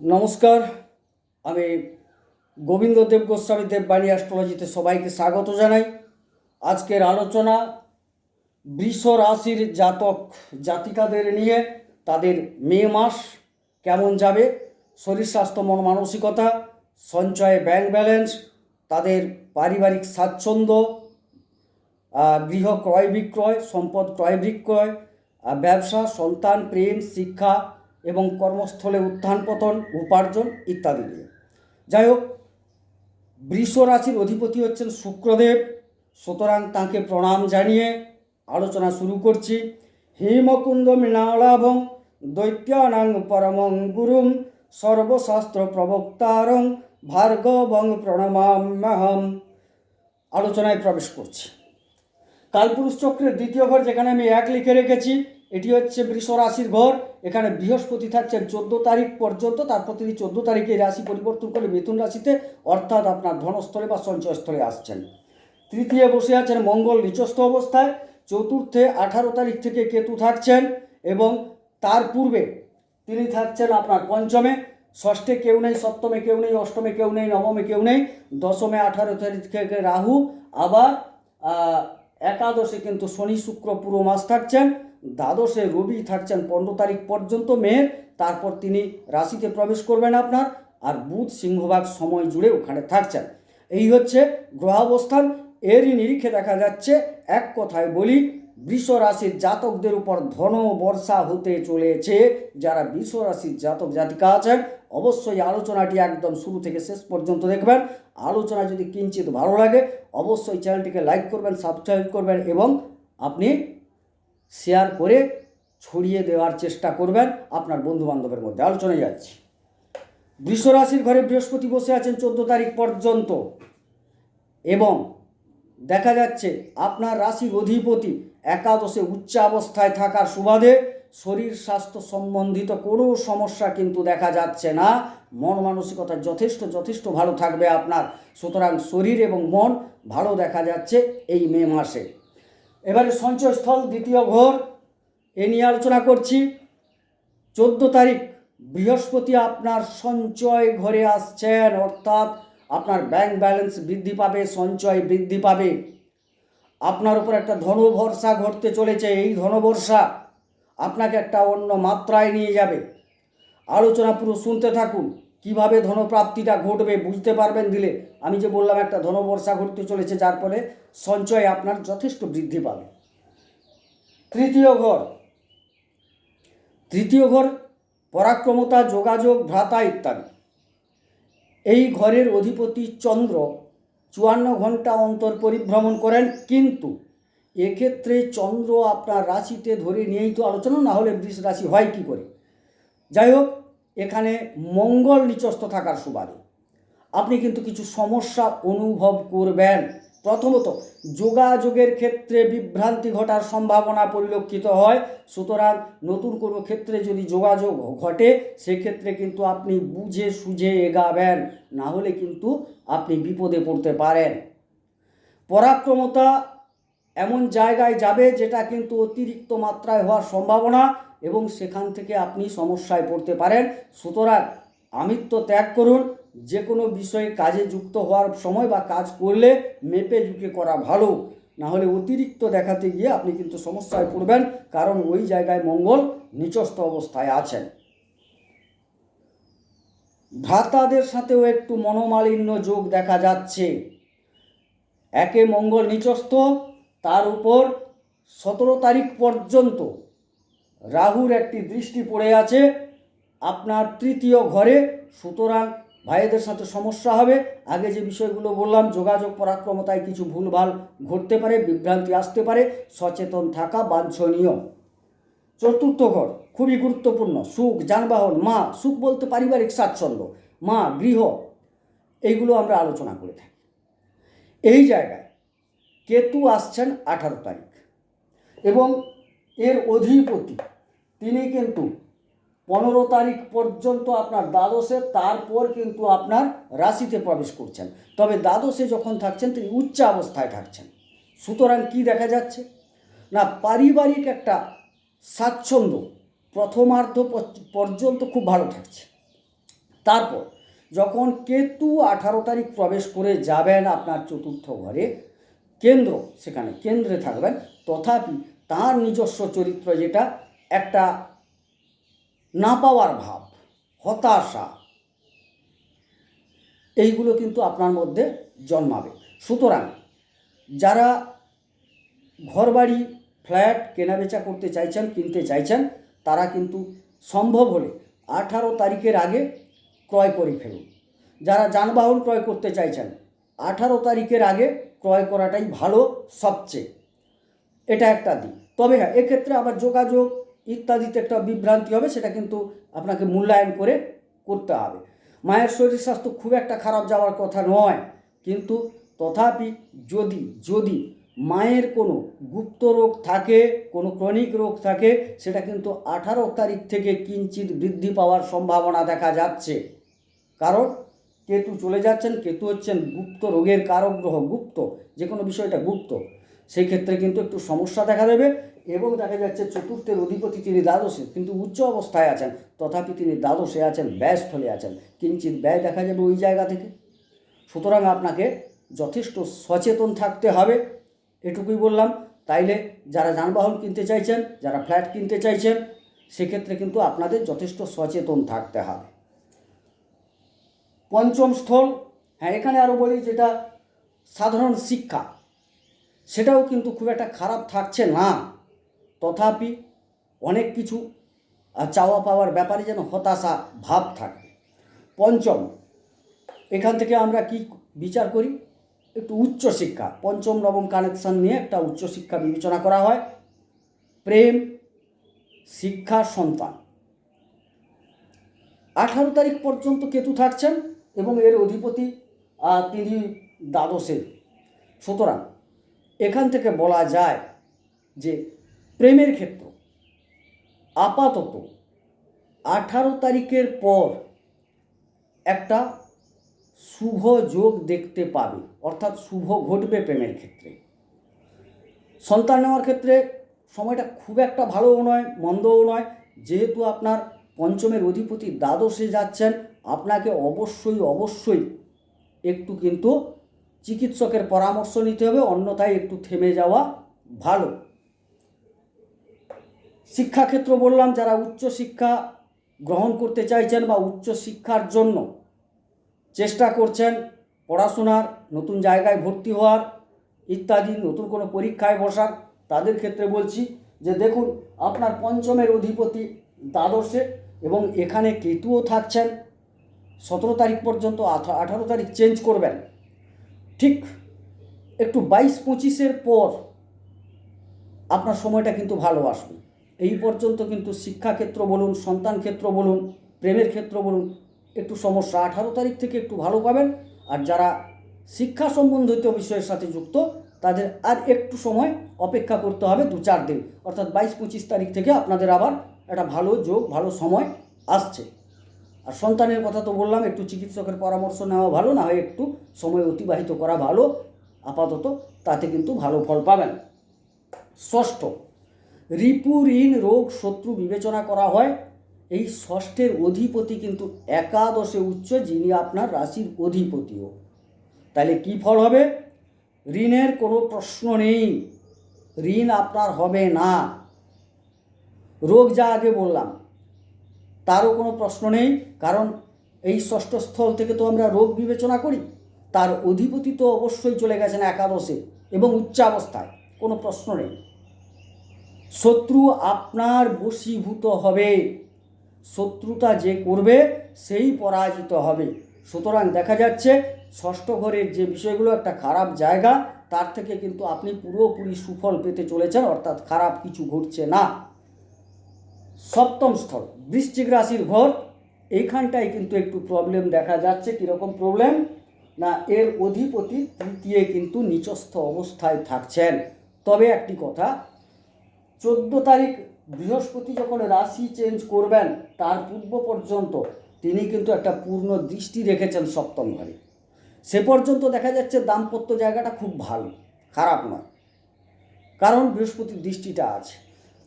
নমস্কার, আমি গোবিন্দ দেব গোস্বামী দেববাণী অ্যাস্ট্রোলজিতে সবাইকে স্বাগত জানাই। আজকের আলোচনা বৃষ রাশির জাতক জাতিকাদের নিয়ে, তাদের মে মাস কেমন যাবে, শরীর স্বাস্থ্য, মন মানসিকতা, সঞ্চয়ে ব্যাংক ব্যালেন্স, তাদের পারিবারিক স্বাচ্ছন্দ্য গৃহ ক্রয় বিক্রয়, সম্পদ ক্রয় বিক্রয় ব্যবসা, সন্তান, প্রেম, শিক্ষা এবং কর্মস্থলে উত্থান পতন, উপার্জন ইত্যাদি নিয়ে। যাই হোক, বৃষ রাশির অধিপতি হচ্ছেন শুক্রদেব। সুতরাং তাঁকে প্রণাম জানিয়ে আলোচনা শুরু করছি। হেমকুন্দ মৃণালাভং দৈত্যানাং পরমং গুরুং সর্বশাস্ত্র প্রবক্তারং ভার্গবং প্রণমাম্যহম। আলোচনায় প্রবেশ করছি। কালপুরুষ চক্রের দ্বিতীয় ঘর যেখানে আমি এক লিখে রেখেছি এটি হচ্ছে বৃষ রাশির ঘর। এখানে বৃহস্পতি থাকছেন চোদ্দ তারিখ পর্যন্ত। তারপর তিনি চোদ্দ তারিখে রাশি পরিবর্তন করে মিথুন রাশিতে অর্থাৎ আপনার ধনস্থলে বা সঞ্চয়স্থলে আসছেন। তৃতীয় বসে আছেন মঙ্গল নিচস্থ অবস্থায়। চতুর্থে আঠারো তারিখ থেকে কেতু থাকছেন এবং তার পূর্বে তিনি থাকছেন আপনার পঞ্চমে। ষষ্ঠে কেউ নেই, সপ্তমে কেউ নেই, অষ্টমে কেউ নেই, নবমে কেউ নেই। দশমে আঠারো তারিখ থেকে রাহু। আবার একাদশে কিন্তু শনি, শুক্র, পুরো মাস থাকছেন। দ্বাদশে রবি থাকছেন পনেরো তারিখ পর্যন্ত মেয়ের, তারপর তিনি রাশিতে প্রবেশ করবেন আপনার, আর বুধ সিংহভাগ সময় জুড়ে ওখানে থাকছেন। এই হচ্ছে গ্রহাবস্থান, এরই নিরিখে দেখা যাচ্ছে, এক কথায় বলি, বৃষ রাশির জাতকদের উপর ধন বর্ষা হতে চলেছে। যারা বৃষ রাশির জাতক জাতিকা আছেন, অবশ্যই আলোচনাটি একদম শুরু থেকে শেষ পর্যন্ত দেখবেন। আলোচনা যদি কিঞ্চিত ভালো লাগে, অবশ্যই চ্যানেলটিকে লাইক করবেন, সাবস্ক্রাইব করবেন এবং আপনি শেয়ার করে ছড়িয়ে দেওয়ার চেষ্টা করবেন আপনার বন্ধু বান্ধবের মধ্যে। আলোচনায় যাচ্ছি। বৃষ রাশির ঘরে বৃহস্পতি বসে আছেন চোদ্দ তারিখ পর্যন্ত এবং দেখা যাচ্ছে আপনার রাশির অধিপতি একাদশে উচ্চাবস্থায় থাকার সুবাদে শরীর স্বাস্থ্য সম্বন্ধিত কোনো সমস্যা কিন্তু দেখা যাচ্ছে না। মন মানসিকতা যথেষ্ট যথেষ্ট ভালো থাকবে আপনার। সুতরাং শরীর এবং মন ভালো দেখা যাচ্ছে এই মে মাসে। এবারে সঞ্চয়স্থল দ্বিতীয় ঘর, এ নিয়ে আলোচনা করছি। চোদ্দ তারিখ, বৃহস্পতি আপনার সঞ্চয় ঘরে আসছেন, অর্থাৎ আপনার ব্যাংক ব্যালেন্স বৃদ্ধি পাবে, সঞ্চয় বৃদ্ধি পাবে। আপনার উপর একটা ধনবর্ষা ঘটতে চলেছে, এই ধনবর্ষা আপনাকে একটা অন্য মাত্রায় নিয়ে যাবে। আলোচনা পুরো শুনতে থাকুন। কীভাবে ধনপ্রাপ্তিটা ঘটবে বুঝতে পারবেন দিলে? আমি যে বললাম একটা ধনবর্ষা ঘটতে চলেছে, যার ফলে সঞ্চয় আপনার যথেষ্ট বৃদ্ধি পাবে। তৃতীয় ঘর। তৃতীয় ঘর, পরাক্রমতা, যোগাযোগ, ভ্রাতা ইত্যাদি। এই ঘরের অধিপতি চন্দ্র চুয়ান্ন ঘণ্টা অন্তর পরিভ্রমণ করেন, কিন্তু এক্ষেত্রে চন্দ্র আপনার রাশিতে ধরে নিয়েই তো আলোচনা, না হলে বৃষ রাশি হয় কি করে? যাই হোক এখানে মঙ্গল নিচস্থ থাকার সুবাদে। আপনি কিন্তু কিছু সমস্যা অনুভব করবেন। প্রথমত, যোগাযোগের ক্ষেত্রে বিভ্রান্তি ঘটার সম্ভাবনা পরিলক্ষিত হয়। সুতরাং নতুন কোনো ক্ষেত্রে যদি যোগাযোগ ঘটে, সেক্ষেত্রে কিন্তু আপনি বুঝে সুঝে এগাবেন। না হলে কিন্তু আপনি বিপদে পড়তে পারেন। পরাক্রমতা এমন জায়গায় যাবে যেটা কিন্তু অতিরিক্ত মাত্রায় হওয়ার সম্ভাবনা। এবং সেখান থেকে আপনি সমস্যায় পড়তে পারেন। সুতরাং আমিত্ব ত্যাগ করুন। যে কোনো বিষয়ে কাজে যুক্ত হওয়ার সময় বা কাজ করলে মেপে ঝুঁকে করা ভালো। না হলে অতিরিক্ত দেখাতে গিয়ে আপনি কিন্তু সমস্যায় পড়বেন, কারণ ওই জায়গায় মঙ্গল নিচস্থ অবস্থায় আছেন। ভ্রাতাদের সাথেও একটু মনোমালিন্য যোগ দেখা যাচ্ছে। একে মঙ্গল নিচস্থ, তার উপর সতেরো তারিখ পর্যন্ত রাহুর একটি দৃষ্টি পড়ে আছে, আপনার তৃতীয় ঘরে, সুতরাং ভাইদের সাথে সমস্যা হবে। আগে যে বিষয়গুলো বললাম, যোগাযোগ পরাক্রমতায় কিছু ভুলভাল ঘটতে পারে, বিভ্রান্তি আসতে পারে, সচেতন থাকা বাঞ্ছনীয়। চতুর্থ ঘর, খুবই গুরুত্বপূর্ণ, সুখ, যানবাহন, মা, সুখ বলতে পারিবারিক স্বাচ্ছন্দ্য, মা, গৃহ, এইগুলো আমরা আলোচনা করে থাকি। এই জায়গায় কেতু আসছেন আঠারো তারিখ এবং এর অধিপতি। তিনি কিন্তু পনেরো তারিখ পর্যন্ত আপনার দ্বাদশে, তারপর কিন্তু আপনার রাশিতে প্রবেশ করছেন। তবে দ্বাদশে যখন থাকছেন, তিনি উচ্চ অবস্থায় থাকছেন। সুতরাং কি দেখা যাচ্ছে? না, পারিবারিক একটা স্বাচ্ছন্দ্য প্রথমার্ধ পর্যন্ত খুব ভালো থাকছে। তারপর যখন কেতু আঠারো তারিখ প্রবেশ করে যাবেন আপনার চতুর্থ ঘরে, কেন্দ্র সেখানে, কেন্দ্রে থাকবেন, তথাপি তার নিজস্ব চরিত্র যেটা একটা না পাওয়ার ভাব, হতাশা, এইগুলো কিন্তু আপনার মধ্যে জন্মাবে। সুতরাং যারা ঘরবাড়ি, ফ্ল্যাট কেনাবেচা করতে চাইছেন, কিনতে চাইছেন, তারা কিন্তু সম্ভব হলে আঠারো তারিখের আগে ক্রয় করে ফেলুন। যারা যানবাহন ক্রয় করতে চাইছেন, আঠারো তারিখের আগে ক্রয় করাটাই ভালো সবচেয়ে। এটা একটা দিক। তবে হ্যাঁ এক্ষেত্রে আবার যোগাযোগ ইত্যাদিতে একটা বিভ্রান্তি হবে, সেটা কিন্তু আপনাকে মূল্যায়ন করে করতে হবে। মায়ের শরীর স্বাস্থ্য খুব একটা খারাপ যাওয়ার কথা নয়, কিন্তু তথাপি যদি যদি মায়ের কোনো গুপ্ত রোগ থাকে, কোনো ক্রনিক রোগ থাকে, সেটা কিন্তু আঠারো তারিখ থেকে কিঞ্চিত বৃদ্ধি পাওয়ার সম্ভাবনা দেখা যাচ্ছে। কারণ কেতু চলে যাচ্ছেন, কেতু হচ্ছেন গুপ্ত রোগের কারক গ্রহ, গুপ্ত যে কোনো বিষয়টা গুপ্ত। সেই ক্ষেত্রে কিন্তু একটু সমস্যা দেখা দেবে। এবং দেখা যাচ্ছে চতুর্থের অধিপতি তিনি দ্বাদশে, কিন্তু উচ্চ অবস্থায় আছেন। তথাপি তিনি দ্বাদশে আছেন, ব্যয়স্থলে আছেন। কিঞ্চিত ব্যয় দেখা যাবে ওই জায়গা থেকে। সুতরাং আপনাকে যথেষ্ট সচেতন থাকতে হবে, এটুকুই বললাম। তাইলে যারা যানবাহন কিনতে চাইছেন, যারা ফ্ল্যাট কিনতে চাইছেন, সেক্ষেত্রে কিন্তু আপনাদের যথেষ্ট সচেতন থাকতে হবে। পঞ্চম স্থল হ্যাঁ এখানে আরও বলি যেটা সাধারণ শিক্ষা। সেটাও কিন্তু খুব একটা খারাপ থাকছে না। তথাপি অনেক কিছু চাওয়া পাওয়ার ব্যাপারে যেন হতাশা ভাব থাকে। পঞ্চম, এখান থেকে আমরা কি বিচার করি? একটু উচ্চশিক্ষা পঞ্চম নবম কানেকশন নিয়ে একটা উচ্চশিক্ষা বিবেচনা করা হয়। প্রেম, শিক্ষা, সন্তান। আঠারো তারিখ পর্যন্ত কেতু থাকছেন এবং এর অধিপতি তিনি দ্বাদশে। সুতরাং এখান থেকে বলা যায় যে প্রেমের ক্ষেত্র, আপাতত আঠারো তারিখের পর একটা শুভ যোগ দেখতে পাবে, অর্থাৎ শুভ ঘটবে প্রেমের ক্ষেত্রে। সন্তান নেওয়ার ক্ষেত্রে সময়টা খুব একটা ভালোও নয়, মন্দও নয়। যেহেতু আপনার পঞ্চমের অধিপতি দ্বাদশে যাচ্ছেন, আপনাকে অবশ্যই অবশ্যই একটু কিন্তু চিকিৎসকের পরামর্শ নিতে হবে, অন্যথায় একটু থেমে যাওয়া ভালো। শিক্ষাক্ষেত্র বললাম, যারা উচ্চ শিক্ষা গ্রহণ করতে চাইছেন বা উচ্চ শিক্ষার জন্য চেষ্টা করছেন পড়াশোনার, নতুন জায়গায় ভর্তি হওয়ার ইত্যাদি, নতুন কোনো পরীক্ষায় বসার, তাদের ক্ষেত্রে বলছি যে দেখুন, আপনার পঞ্চমের অধিপতি দ্বাদশে এবং এখানে কেতুও থাকছেন, সতেরো তারিখ পর্যন্ত আঠা- আঠারো তারিখ চেঞ্জ করবেন। ঠিক একটু বাইশ পঁচিশের পর আপনার সময়টা কিন্তু ভালো আসবে। এই পর্যন্ত কিন্তু শিক্ষাক্ষেত্র বলুন, সন্তান ক্ষেত্র বলুন, প্রেমের ক্ষেত্র বলুন, একটু সমস্যা আঠারো তারিখ থেকে একটু ভালো পাবেন। আর যারা শিক্ষা সম্বন্ধিত বিষয়ের সাথে যুক্ত, তাদের আর একটু সময় অপেক্ষা করতে হবে দু চার দিন। অর্থাৎ বাইশ পঁচিশ তারিখ থেকে আপনাদের আবার একটা ভালো যোগ, ভালো সময় আসছে। আর সন্তানের কথা তো বললাম, একটু চিকিৎসকের পরামর্শ নেওয়া ভালো, না হয় একটু সময় অতিবাহিত করা ভালো, আপাতত তাতে কিন্তু ভালো ফল পাবেন। ষষ্ঠ রিপু ঋণ রোগ শত্রু বিবেচনা করা হয়। এই ষষ্ঠের অধিপতি কিন্তু একাদশে উচ্চ, যিনি আপনার রাশির অধিপতিও। তাহলে কি ফল হবে? ঋণের কোনো প্রশ্ন নেই। ঋণ আপনার হবে না। রোগ যা আগে বললাম, তারও কোনো প্রশ্ন নেই। কারণ এই ষষ্ঠ স্থল থেকে তো আমরা রোগ বিবেচনা করি। তার অধিপতি তো অবশ্যই চলে গেছেন একাদশে এবং উচ্চাবস্থায়, কোনো প্রশ্ন নেই। শত্রু আপনার বশীভূত হবে। শত্রুতা যে করবে, সেই পরাজিত হবে। সুতরাং দেখা যাচ্ছে, ষষ্ঠ ঘরের যে বিষয়গুলো, একটা খারাপ জায়গা, তার থেকে কিন্তু আপনি পুরোপুরি সুফল পেতে চলেছেন, অর্থাৎ খারাপ কিছু ঘটছে না। সপ্তম স্থল, বৃশ্চিক রাশির ঘর, এইখানটায় কিন্তু একটু প্রবলেম দেখা যাচ্ছে। কীরকম প্রবলেম না, এর অধিপতি তৃতীয় কিন্তু নিচস্থ অবস্থায় থাকছেন। তবে একটি কথা চোদ্দ তারিখ বৃহস্পতি যখন রাশি চেঞ্জ করবেন, তার পূর্ব পর্যন্ত তিনি কিন্তু একটা পূর্ণ দৃষ্টি রেখেছেন সপ্তম ঘরে। সে পর্যন্ত দেখা যাচ্ছে দাম্পত্য জায়গাটা খুব ভালো, খারাপ নয়। কারণ বৃহস্পতির দৃষ্টিটা আছে।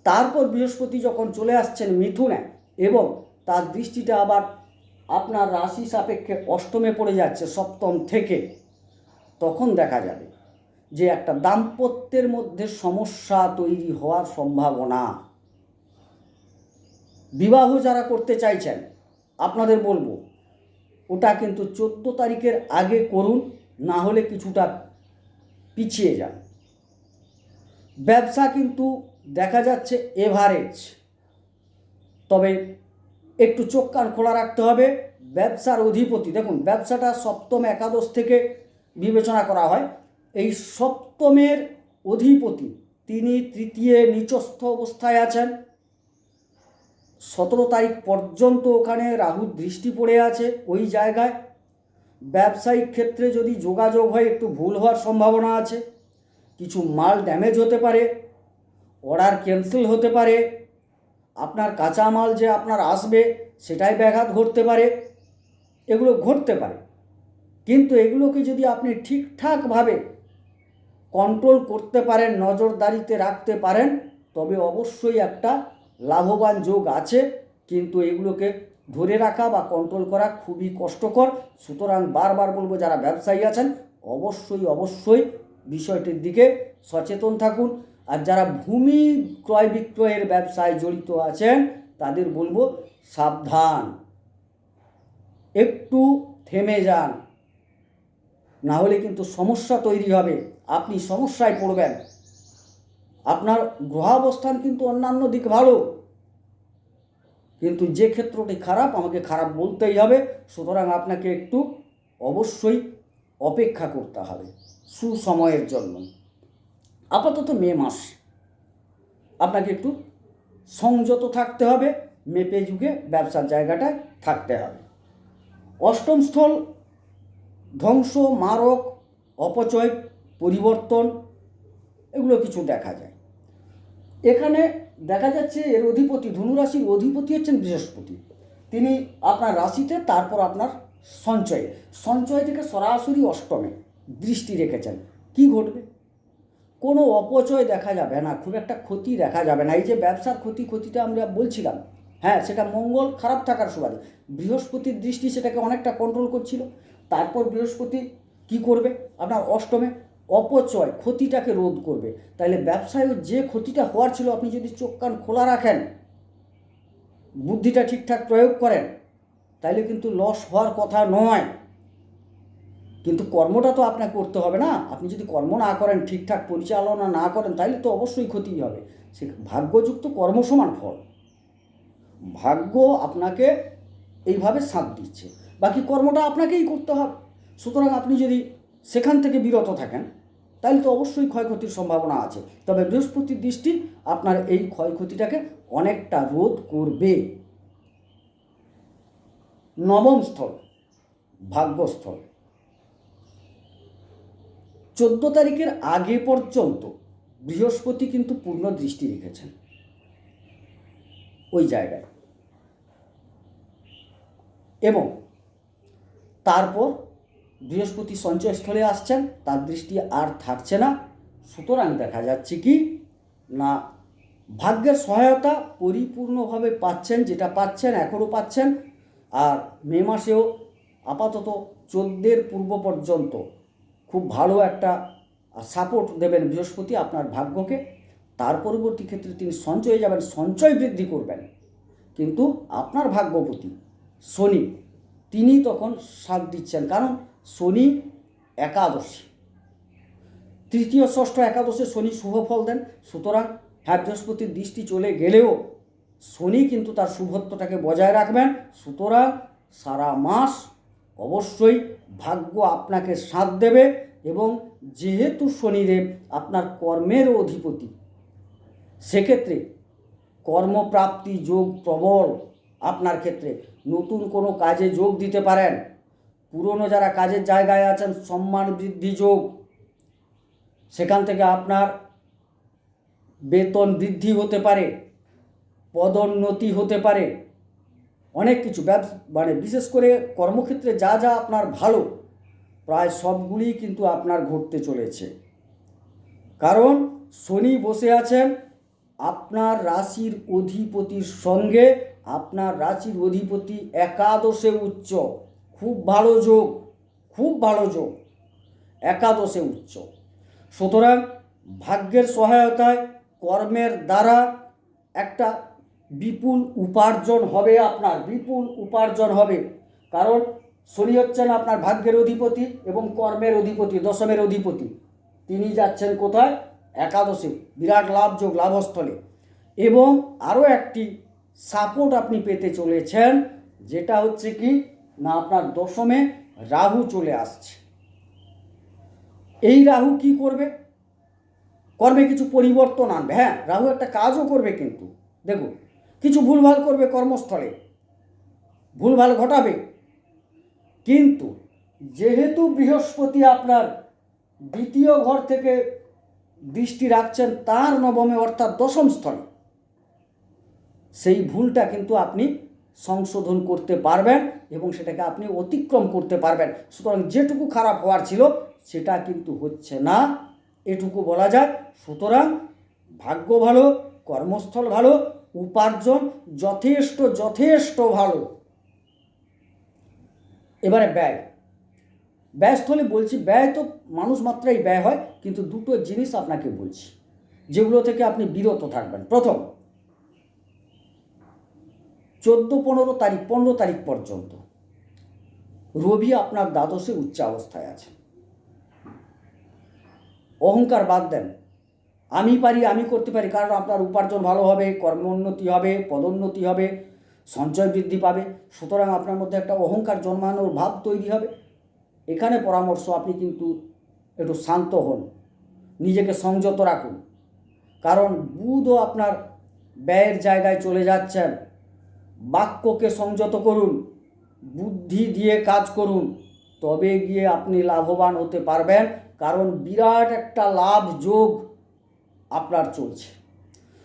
তারপর বৃহস্পতি যখন চলে আসছেন মিথুনে এবং তার দৃষ্টিটা আবার আপনার রাশি সাপেক্ষে অষ্টমে পড়ে যাচ্ছে সপ্তম থেকে, তখন দেখা যাবে। যে একটা দাম্পত্যের মধ্যে সমস্যা তৈরি হওয়ার সম্ভাবনা। বিবাহ যারা করতে চাইছেন, আপনাদের বলব, ওটা কিন্তু চোদ্দ তারিখের আগে করুন, না হলে কিছুটা পিছিয়ে যান। ব্যবসা কিন্তু দেখা যাচ্ছে এভারেজ তবে একটু চোখ কান খোলা রাখতে হবে, ব্যবসার অধিপতি। দেখুন, ব্যবসাটা সপ্তম একাদশ থেকে বিবেচনা করা হয়। এই সপ্তমের অধিপতি, তিনি তৃতীয় নিচস্থ অবস্থায় আছেন। সতেরো তারিখ পর্যন্ত ওখানে রাহুর দৃষ্টি পড়ে আছে ওই জায়গায়। ব্যবসায়িক ক্ষেত্রে যদি যোগাযোগ হয়, একটু ভুল হওয়ার সম্ভাবনা আছে। কিছু মাল ড্যামেজ হতে পারে অর্ডার ক্যান্সেল হতে পারে। আপনার কাঁচা মাল যে আপনার আসবে, সেটাই ব্যাঘাত ঘটতে পারে। এগুলো ঘটতে পারে। কিন্তু এগুলোকে যদি আপনি ঠিকঠাকভাবে কন্ট্রোল করতে পারেন, নজরদারিতে রাখতে পারেন, তবে অবশ্যই একটা লাভবান যোগ আছে। কিন্তু এগুলোকে ধরে রাখা বা কন্ট্রোল করা খুবই কষ্টকর। সুতরাং বারবার বলব, যারা ব্যবসায়ী আছেন, অবশ্যই অবশ্যই বিষয়টির দিকে সচেতন থাকুন। আর যারা ভূমি ক্রয় বিক্রয়ের ব্যবসায় জড়িত আছেন, তাদের বলব, সাবধান। একটু থেমে যান। না হলে কিন্তু সমস্যা তৈরি হবে। আপনি সমস্যায় পড়বেন। আপনার গ্রহাবস্থান কিন্তু অন্যান্য দিক ভালো। কিন্তু যে ক্ষেত্রটি খারাপ, আমাকে খারাপ বলতেই হবে। সুতরাং আপনাকে একটু অবশ্যই অপেক্ষা করতে হবে সুসময়ের জন্য। আপাতত মে মাস। আপনাকে একটু সংযত থাকতে হবে। মেপে যুগে ব্যবসার জায়গাটায় থাকতে হবে। অষ্টম স্থল ধ্বংস, মারক, অপচয়, পরিবর্তন এগুলো কিছু দেখা যায়। এখানে দেখা যাচ্ছে এর অধিপতি, ধনুরাশির অধিপতি হচ্ছেন বৃহস্পতি। তিনি আপনার রাশিতে, তারপর আপনার সঞ্চয়ে। সঞ্চয় থেকে সরাসরি অষ্টমে দৃষ্টি রেখেছেন। কি ঘটবে? কোনো অপচয় দেখা যাবে না, খুব একটা ক্ষতি দেখা যাবে না। এই যে ব্যবসার ক্ষতি, ক্ষতিটা আমরা বলছিলাম হ্যাঁ সেটা মঙ্গল, খারাপ থাকার সুবাদে। বৃহস্পতির দৃষ্টি সেটাকে অনেকটা কন্ট্রোল করছিল। তারপর বৃহস্পতি কি করবে? আপনার অষ্টমে অপচয় ক্ষতিটাকে রোধ করবে। তাহলে ব্যবসায় যে ক্ষতিটা হওয়ার ছিল, আপনি যদি চোখ কান খোলা রাখেন, বুদ্ধিটা ঠিকঠাক প্রয়োগ করেন তাহলে কিন্তু লস হওয়ার কথা নয়। কিন্তু কর্মটা তো আপনাকে করতে হবে না। আপনি যদি কর্ম না করেন, ঠিকঠাক পরিচালনা না করেন তাহলে তো অবশ্যই ক্ষতি হবে। সে ভাগ্যযুক্ত কর্মসমান ফল। ভাগ্য আপনাকে এইভাবে সাথ দিচ্ছে। বাকি কর্মটা আপনাকেই করতে হবে। সুতরাং আপনি যদি সেখান থেকে বিরত থাকেন, তাহলে তো অবশ্যই ক্ষয়ক্ষতির সম্ভাবনা আছে। তবে বৃহস্পতির দৃষ্টি আপনার এই ক্ষয়ক্ষতিটাকে অনেকটা রোধ করবে। নবম স্থল, ভাগ্যস্থল। চোদ্দ তারিখের আগে পর্যন্ত বৃহস্পতি কিন্তু পূর্ণ দৃষ্টি রেখেছেন। ওই জায়গায়। এবং তারপর বৃহস্পতি সঞ্চয়স্থলে আসছেন, তার দৃষ্টি আর থাকছে না। সুতরাং দেখা যাচ্ছে কি, না, ভাগ্যের সহায়তা পরিপূর্ণভাবে পাচ্ছেন, যেটা পাচ্ছেন, এখনও পাচ্ছেন, আর মে মাসেও আপাতত চোদ্দের পূর্ব পর্যন্ত খুব ভালো একটা সাপোর্ট দেবেন বৃহস্পতি আপনার ভাগ্যকে। তার পরবর্তী ক্ষেত্রে তিনি সঞ্চয়ে যাবেন, সঞ্চয় বৃদ্ধি করবেন। কিন্তু আপনার ভাগ্যপতি শনি তিনি তখন সাথ দিচ্ছেন। কারণ শনি একাদশী। তৃতীয়, ষষ্ঠ একাদশে শনি শুভ ফল দেন। সুতরাং হ্যাঁ বৃহস্পতির দৃষ্টি চলে গেলেও শনি কিন্তু তার শুভত্বটাকে বজায় রাখবেন। সুতরাং সারা মাস অবশ্যই ভাগ্য আপনাকে সাথ দেবে এবং যেহেতু শনিদেব আপনার কর্মের অধিপতি, সেক্ষেত্রে কর্মপ্রাপ্তি যোগ প্রবল। আপনার ক্ষেত্রে। নতুন কোনো কাজে যোগ দিতে পারেন। পুরনো যারা কাজের জায়গায় আছেন, সম্মান বৃদ্ধি যোগ। সেখান থেকে আপনার বেতন বৃদ্ধি হতে পারে, পদোন্নতি হতে পারে। অনেক কিছু ব্যবস মানে বিশেষ করে কর্মক্ষেত্রে যা যা আপনার ভালো, প্রায় সবগুলি কিন্তু আপনার ঘটতে চলেছে। কারণ শনি বসে আছেন, আপনার রাশির অধিপতির সঙ্গে আপনার রাশির অধিপতি একাদশে উচ্চ। খুব ভালো যোগ, খুব ভালো যোগ। একাদশে উচ্চ। সুতরাং ভাগ্যের সহায়তায় কর্মের দ্বারা একটা বিপুল উপার্জন হবে আপনার, বিপুল উপার্জন হবে। কারণ শনি হচ্ছেন আপনার ভাগ্যের অধিপতি এবং কর্মের অধিপতি, দশমের অধিপতি। তিনি যাচ্ছেন কোথায়? একাদশে। বিরাট লাভযোগ লাভস্থলে। এবং আরও একটি সাপোর্ট আপনি পেতে চলেছেন, যেটা হচ্ছে কি, না আপনার দশমে রাহু চলে আসছে। এই রাহু কি করবে? কর্মে কিছু পরিবর্তন আনবে। হ্যাঁ রাহু একটা কাজও করবে কিন্তু। দেখুন, কিছু ভুলভাল করবে কর্মস্থলে। ভুলভাল ঘটাবে। কিন্তু যেহেতু বৃহস্পতি আপনার দ্বিতীয় ঘর থেকে দৃষ্টি রাখছেন, তার নবমে অর্থাৎ দশম স্থলে সেই ভুলটা কিন্তু আপনি সংশোধন করতে পারবেন এবং সেটাকে আপনি অতিক্রম করতে পারবেন। সুতরাং যেটুকু খারাপ হওয়ার ছিল, সেটা কিন্তু হচ্ছে না। এটুকু বলা যায় সুতরাং ভাগ্য ভালো, কর্মস্থল ভালো, উপার্জন যথেষ্ট যথেষ্ট ভালো। এবারে ব্যয়। ব্যয়স্থলে বলছি, ব্যয় তো মানুষ মাত্রাই ব্যয় হয়, কিন্তু দুটো জিনিস আপনাকে বলছি। যেগুলো থেকে আপনি বিরত থাকবেন। প্রথম চোদ্দ, পনেরো তারিখ পনেরো তারিখ পর্যন্ত। রবি আপনার দ্বাদশে উচ্চ অবস্থায় আছে। অহংকার বাদ দেন। আমি পারি, আমি করতে পারি, কারণ আপনার উপার্জন ভালো হবে কর্মোন্নতি হবে, পদোন্নতি হবে, সঞ্চয় বৃদ্ধি পাবে। সুতরাং আপনার মধ্যে একটা অহংকার জন্মানোর ভাব তৈরি হবে। এখানে পরামর্শ, আপনি কিন্তু একটু শান্ত হন। নিজেকে সংযত রাখুন। কারণ বুধও আপনার ব্যয়ের জায়গায় চলে যাচ্ছেন। বাক্যকে সংযত করুন, বুদ্ধি দিয়ে কাজ করুন, তবে গিয়ে আপনি লাভবান হতে পারবেন, কারণ বিরাট একটা লাভ যোগ আপনার চলছে।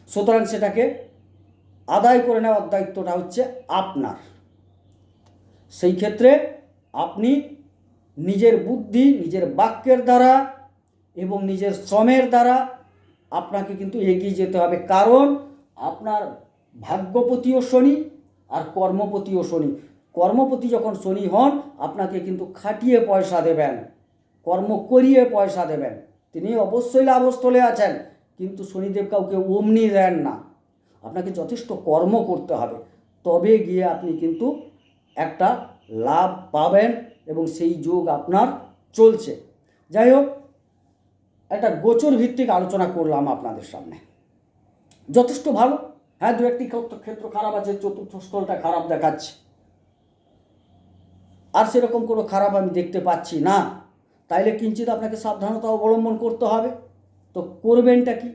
সুতরাং সেটাকে আদায় করে নেওয়ার দায়িত্বটা হচ্ছে আপনার। সেই ক্ষেত্রে আপনি নিজের বুদ্ধি, নিজের বাক্যের দ্বারা এবং নিজের শ্রমের দ্বারা আপনাকে কিন্তু এগিয়ে যেতে হবে, কারণ আপনার ভাগ্যপতিও শনি আর কর্মপতিও শনি। কর্মপতি যখন শনি হন, আপনাকে কিন্তু খাটিয়ে পয়সা দেবেন, কর্ম করিয়ে পয়সা দেবেন। তিনি অবশ্যই লাভস্থলে আছেন, কিন্তু শনিদেব কাউকে অমনি দেন না। আপনাকে যথেষ্ট কর্ম করতে হবে। তবে গিয়ে আপনি কিন্তু একটা লাভ পাবেন এবং সেই যোগ আপনার চলছে। যাই হোক, একটা গোচর ভিত্তিক আলোচনা করলাম আপনাদের সামনে। যথেষ্ট ভালো। হ্যাঁ দু একটি ক্ষেত্র- খারাপ আছে, চতুর্থ স্থলটা খারাপ দেখাচ্ছে। আর সেরকম কোনো খারাপ আমি দেখতে পাচ্ছি না। তাইলে কিঞ্চিত আপনাকে সাবধানতা অবলম্বন করতে হবে। তো করবেনটা কি?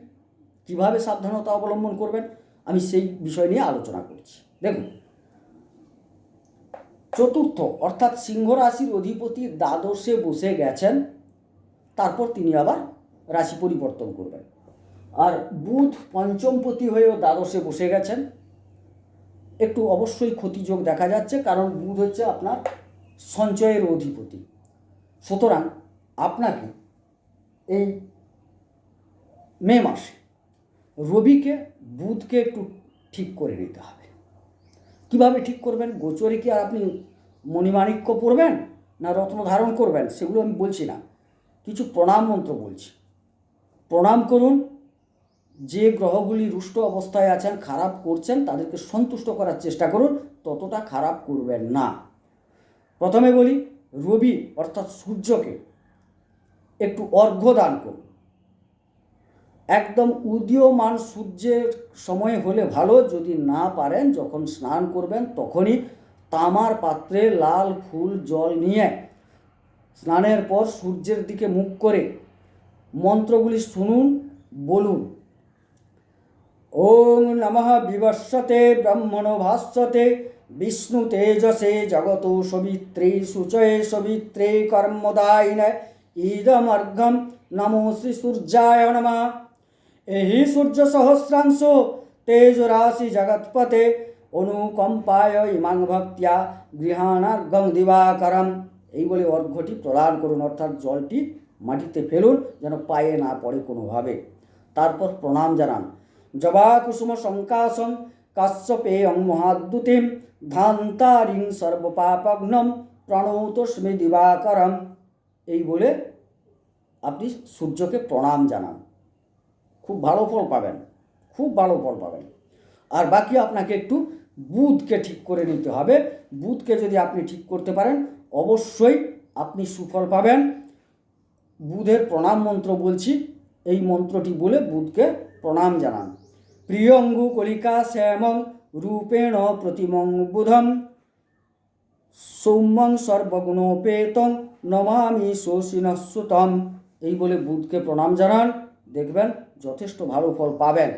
কীভাবে সাবধানতা অবলম্বন করবেন? আমি সেই বিষয় নিয়ে আলোচনা করছি। দেখুন, চতুর্থ, অর্থাৎ সিংহ রাশির অধিপতি দ্বাদশে বসে গেছেন, তারপর তিনি আবার রাশি পরিবর্তন করবেন। আর বুধ পঞ্চমপতি হয়েও দ্বাদশে বসে গেছেন। একটু অবশ্যই ক্ষতিযোগ দেখা যাচ্ছে, কারণ বুধ হচ্ছে আপনার সঞ্চয়ের অধিপতি। সুতরাং আপনাকে এই মে মাসে রবিকে, বুধকে একটু ঠিক করে নিতে হবে। কীভাবে ঠিক করবেন? গোচরে কি আর আপনি মণিমাণিক্য পড়বেন না রত্ন ধারণ করবেন? সেগুলো আমি বলছি না। কিছু প্রণাম মন্ত্র বলছি। প্রণাম করুন যে গ্রহগুলি রুষ্ট অবস্থায় আছেন, খারাপ করছেন, তাদেরকে সন্তুষ্ট করার চেষ্টা করুন, ততটা খারাপ করবেন না। প্রথমে বলি, রবি অর্থাৎ সূর্যকে একটু অর্ঘ্য দান করুন। একদম উদীয়মান সূর্যের সময় হলে ভালো, যদি না পারেন, যখন স্নান করবেন, তখনই তামার পাত্রে লাল ফুল, জল নিয়ে স্নানের পর সূর্যের দিকে মুখ করে মন্ত্রগুলি শুনুন, বলুন। ওং নমঃ বিবস্বতে ব্রহ্মণ ভাস্বতে বিষ্ণু তেজসে, জগত সবিত্রে, সুচয়ে সবিত্রে, কর্মদায়িনে ইদমর্ঘম নমো শ্রী সূর্যায় নমঃ। এই সূর্য সহস্রাংশ তেজরাশি জগৎপথে অনুকম্পায় ইমাং ভক্তিয়া গৃহাণার্ঘং দিবাকরম। এই বলে অর্ঘ্যটি প্রদান করুন, অর্থাৎ জলটি মাটিতে ফেলুন, যেন পায়ে না পড়ে কোনোভাবে। তারপর প্রণাম জানান। জবা কুসুম সংকাশং কাশ্যপেয়ং মহাদ্যুতিম ধান্তারিং সর্বপাপগ্নম প্রণৌতস্মি দিবাকরম। এই বলে আপনি সূর্যকে প্রণাম জানান। খুব ভালো ফল পাবেন, খুব ভালো ফল পাবেন। আর বাকি আপনাকে একটু বুধকে ঠিক করে নিতে হবে। বুধকে যদি আপনি ঠিক করতে পারেন, অবশ্যই আপনি সুফল পাবেন। বুধের প্রণাম মন্ত্র বলছি, এই মন্ত্রটি বলে বুধকে প্রণাম জানান। প্রিয়ঙ্গু কলিকা শ্যামং রূপেণ প্রতিমং বুধম। সৌম্যং সর্বগুণোপেতং নমামি শোষিনস্যুতম এই বলে বুধকে প্রণাম জানান। দেখবেন যথেষ্ট ভালো ফল পাবেন।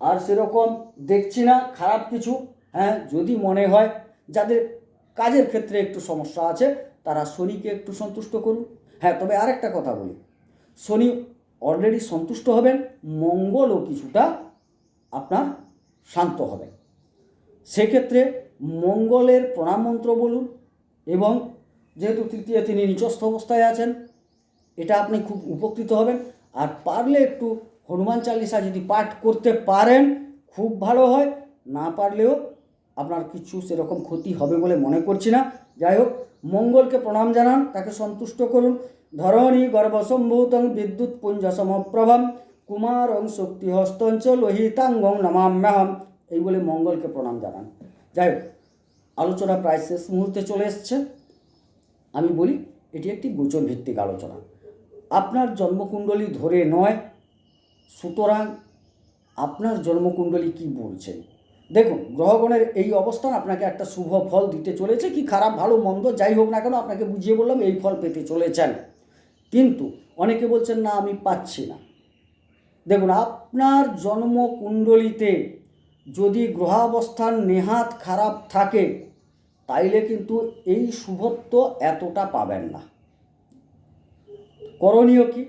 আর সেরকম দেখছি না, খারাপ কিছু হ্যাঁ যদি মনে হয় যাদের কাজের ক্ষেত্রে একটু সমস্যা আছে, তারা শনিকে একটু সন্তুষ্ট করুন। হ্যাঁ তবে আরেকটা কথা বলি। শনি অলরেডি সন্তুষ্ট হবেন, মঙ্গলও কিছুটা আপনার শান্ত হবে। সেক্ষেত্রে মঙ্গলের প্রণাম মন্ত্র বলুন এবং যেহেতু তৃতীয় তিনি নিচস্থ অবস্থায় আছেন, এটা আপনি খুব উপকৃত হবেন। আর পারলে একটু হনুমান চালিসা যদি পাঠ করতে পারেন, খুব ভালো হয়। না পারলেও আপনার কিছু সেরকম ক্ষতি হবে বলে মনে করছি না। যাই হোক, মঙ্গলকে প্রণাম জানান, তাকে সন্তুষ্ট করুন। ধরণী গর্ভসম্ভূতং বিদ্যুৎ পুঞ্জ সমপ্রভম কুমারং শক্তি হস্তঞ্চ লোহিতাঙ্গং নমাম্যাহম এই বলে মঙ্গলকে প্রণাম জানান। যাই হোক, আলোচনা প্রায় শেষ মুহূর্তে চলে এসছে। আমি বলি, এটি একটি গোচর ভিত্তিক আলোচনা। আপনার জন্মকুণ্ডলী ধরে নয়, সুতরাং আপনার জন্মকুণ্ডলী কি বলছেন দেখুন, গ্রহগণের এই অবস্থান আপনাকে একটা শুভ ফল দিতে চলেছে, কি খারাপ, ভালো, মন্দ, যাই হোক না কেন আপনাকে বুঝিয়ে বললাম, এই ফল পেতে চলেছেন। কিন্তু অনেকে বলছেন, না, আমি পাচ্ছি না। দেখুন, আপনার জন্মকুণ্ডলিতে যদি গ্রহাবস্থান নেহাত খারাপ থাকে, তাইলে কিন্তু এই শুভত্ব এতটা পাবেন না। করণীয় কি?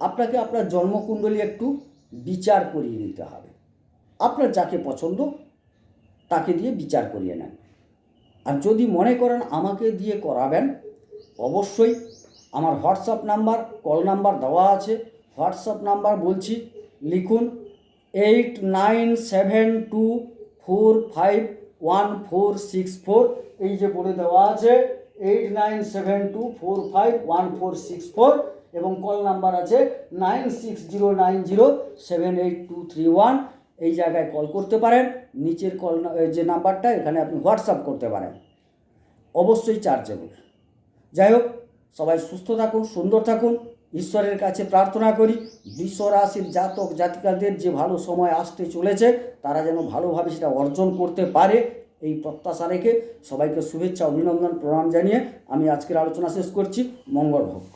আপনাকে আপনার জন্মকুণ্ডলী একটু বিচার করিয়ে নিতে হবে। আপনার যাকে পছন্দ, তাকে দিয়ে বিচার করিয়ে নেন। আর যদি মনে করেন আমাকে দিয়ে করাবেন, অবশ্যই আমার হোয়াটসঅ্যাপ নাম্বার, কল নাম্বার দেওয়া আছে। হোয়াটসঅ্যাপ নাম্বার বলছি, লিখুন eight nine seven two four five one four six four, এই যে বলে দেওয়া আছে, eight nine seven two four five one four six four, এবং কল নাম্বার আছে nine six zero nine zero seven eight two three one, এই জায়গায় call করতে পারেন, নিচের কল যে নাম্বারটা, এখানে আপনি হোয়াটসঅ্যাপ করতে পারেন, অবশ্যই চার্জেবল। যাই হোক, সবাই সুস্থ থাকুন, সুন্দর থাকুন ঈশ্বরের কাছে প্রার্থনা করি বিশ্ব রাশির জাতক জাতিকাদের যে ভালো সময় আসতে চলেছে, তারা যেন ভালোভাবে সেটা অর্জন করতে পারে, এই প্রত্যাশা রেখে সবাইকে শুভেচ্ছা অভিনন্দন, প্রণাম জানিয়ে আমি আজকের আলোচনা শেষ করছি। মঙ্গল হোক।